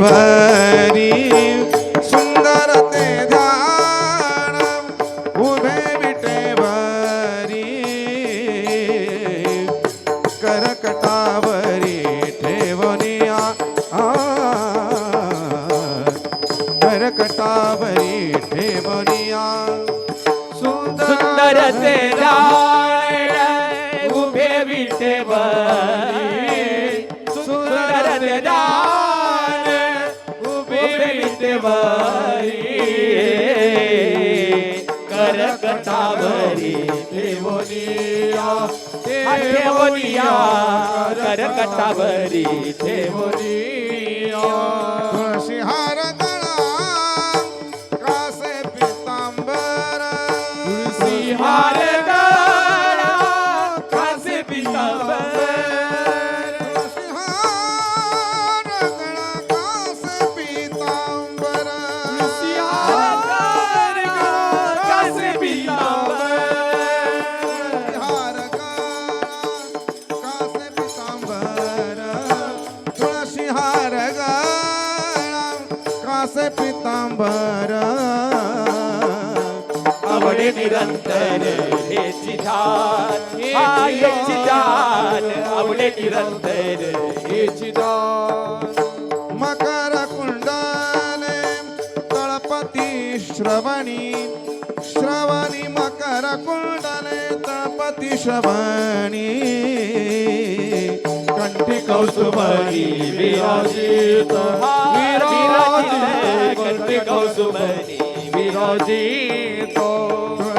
வரி சுந்தரத்தை தானம் உமே விட்டே வரி. கரகட்டாவரி தேவனியா கரகட்டாவரி தேவனியா சுந்தரத்தை தானம் உமே விட்டே வரி. करकटावरी ठेवनिया ठेवनिया करकटावरी ठेवनिया पितांबर आवडे निरंतर हेची धान हा हेची धान आवडे निरंतर हेची धान मकर कुंडले तळपती श्रवणी श्रवणी मकर कुंडले तळपती श्रवणी. कंठी कौसुमणी विराजित. विराजित. करते कौसुमनी विराजी तो।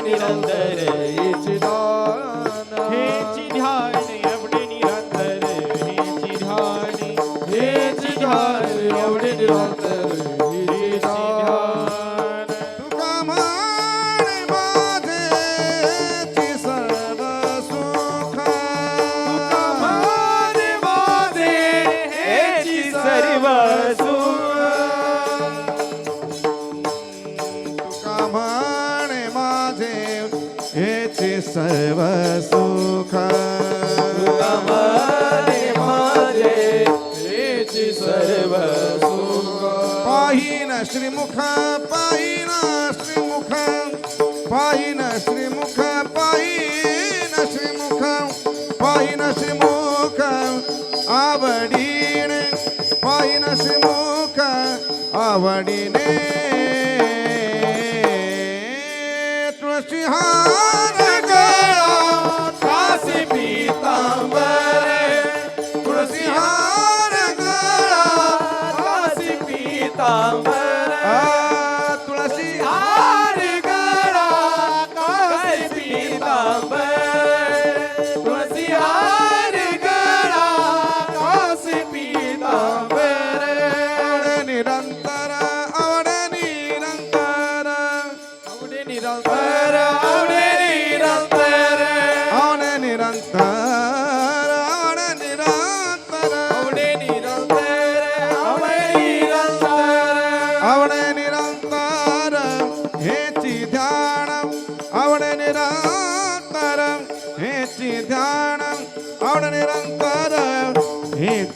निरंतर हेची ध्यान. हेची ध्यान आवडे निरंतर हेची ध्यान. हेची ध्यान आवडे निरंतर हेची ध्यान. तुका म्हणे माझेची सर्व सुख. माझे माझे हेची सर्व सर्व सुख माझे माझे हेची सर्व सुख पाहिन श्रीमुख पाहिन श्रीमुख पाहिन श्रीमुख पाहिन श्रीमुख पाहिन श्रीमुख आवडीने पाहिन श्रीमुख आवडीने तुळशी हार 강한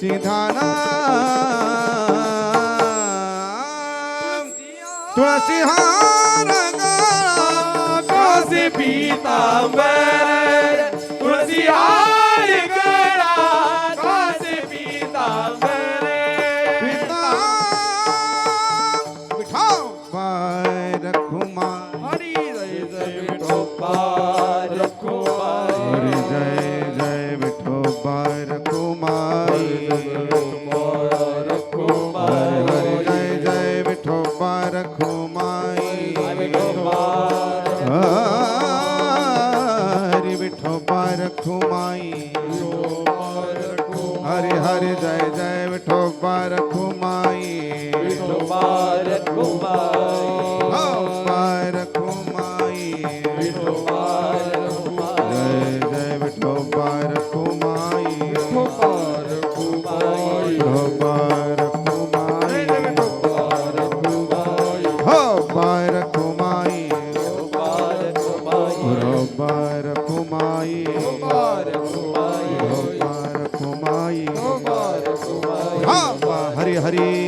સિંધાના તુલસી હાર ગોસી પીતા મેં ਹਰਿ ਵਿਠੋ ਪਾਰ ਖੁਮਾਈ ਹਰਿ ਹਰਿ ਜੈ ਜੈ ਵਿਠੋ ਪਾਰ ਖੁਮਾਈ ਵਿਠੋ ਪਾਰ ਖੁਮਾਈ ਹਾਂ ਪਾਰ हरि हरि